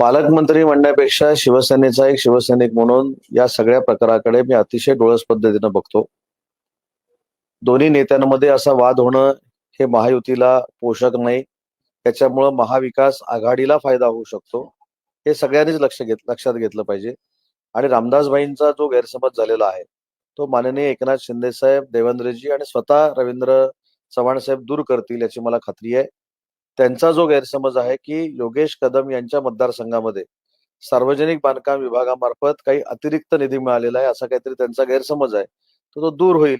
पालकमंत्री म्हणण्यापेक्षा शिवसेनेचा एक शिवसैनिक म्हणून या सगळ्या प्रकाराकडे मी अतिशय डोळस पद्धतीनं बघतो. दोन्ही नेत्यांमध्ये असा वाद होणं हे महायुतीला पोषक नाही. त्याच्यामुळं महाविकास आघाडीला फायदा होऊ शकतो. हे सगळ्यांनीच लक्ष घेत लक्षात घेतलं पाहिजे. आणि रामदासभाईंचा जो गैरसमज झालेला आहे तो माननीय एकनाथ शिंदे साहेब देवेंद्रजी आणि स्वतः रवींद्र चव्हाण साहेब दूर करतील याची मला खात्री आहे. त्यांचा जो गैरसमज आहे की योगेश कदम यांच्या मतदारसंघामध्ये सार्वजनिक बांधकाम विभागामार्फत काही अतिरिक्त निधी मिळालेला आहे असा काहीतरी त्यांचा गैरसमज आहे तर तो दूर होईल.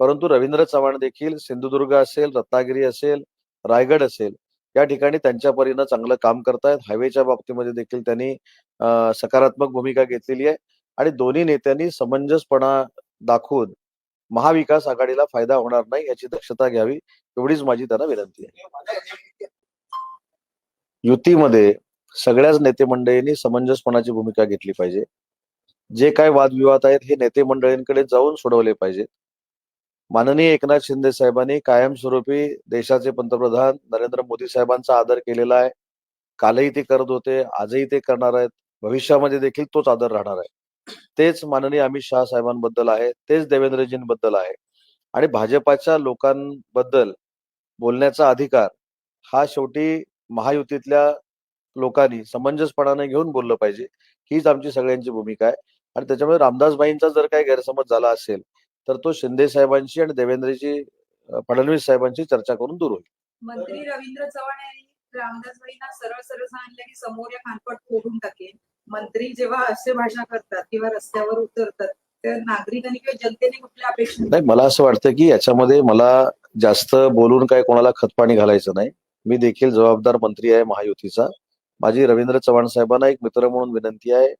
परंतु रवींद्र चव्हाण देखील सिंधुदुर्ग असेल रत्नागिरी असेल रायगड असेल या ठिकाणी त्यांच्या परीनं चांगलं काम करतायत. हायवेच्या बाबतीमध्ये देखील त्यांनी सकारात्मक भूमिका घेतलेली आहे आणि दोन्ही नेत्यांनी समंजसपणा दाखवून महाविकास आघाडीला फायदा होणार नाही याची दक्षता घ्यावी एवढीच माझी त्यांना विनंती आहे. युतीमध्ये सगळ्याच नेते मंडळींनी समंजसपणाची भूमिका घेतली पाहिजे. जे काय वादविवाद आहेत हे नेते मंडळींकडे जाऊन सोडवले पाहिजेत. माननीय एकनाथ शिंदे साहेबांनी कायमस्वरूपी देशाचे पंतप्रधान नरेंद्र मोदी साहेबांचा आदर केलेला आहे. कालही ते करत होते आजही ते करणार आहेत. भविष्यामध्ये देखील तोच आदर राहणार आहे. तेच माननीय अमित शहा साहेबांबद्दल आहे तेच देवेंद्रजींबद्दल आहे. आणि भाजपाच्या लोकांबद्दल बोलण्याचा अधिकार हा शेवटी महायुतीतल्या लोकांनी समंजसपणाने घेऊन बोललं पाहिजे. हीच आमची सगळ्यांची भूमिका आहे. आणि त्याच्यामुळे रामदासबाईंचा जर काही गैरसमज झाला असेल तर तो शिंदे साहेबांशी आणि देवेंद्रजी फडणवीस साहेबांशी चर्चा करून दूर होईल. मंत्री रवींद्र चव्हाण यांनी रामदासबाईंना सरळ सरळ सांगितलं की समोर या खानपट फोडून टाकेल मंत्री जेव्हा असे भाषण करतात किंवा रस्त्यावर उतरतात तर नागरिकांनी किंवा जनतेने कुठल्या अपेक्षा नाही मला असं वाटतं की याच्यामध्ये मला जास्त बोलून काय कोणाला खतपाणी घालायचं नाही. मी देखील जबाबदार मंत्री आहे महायुतीचा. माझी रवींद्र चव्हाण साहेबांना एक मित्र म्हणून विनंती आहे.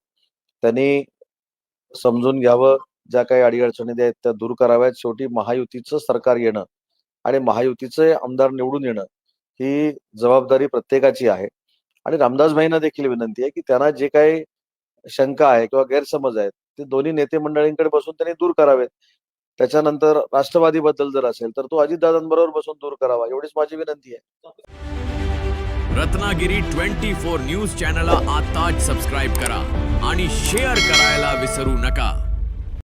त्यांनी समजून घ्यावं. ज्या काही अडीअडचणी आहेत त्या दूर कराव्यात. शेवटी महायुतीचं सरकार येणं आणि महायुतीचे आमदार निवडून येणं ही जबाबदारी प्रत्येकाची आहे. आणि रामदास भाईंना देखील विनंती आहे की त्यांना जे काही शंका आहे किंवा गैरसमज आहेत ते दोन्ही नेते मंडळींकडे बसून त्यांनी दूर करावेत. त्याच्यानंतर राष्ट्रवादी बद्दल जर असेल तर तो अजितदादांबरोबर बसून दूर करावा एवढीच माझी विनंती आहे. रत्नागिरी ट्वेंटी फोर न्यूज चॅनलला आताच सबस्क्राईब करा आणि शेअर करायला विसरू नका.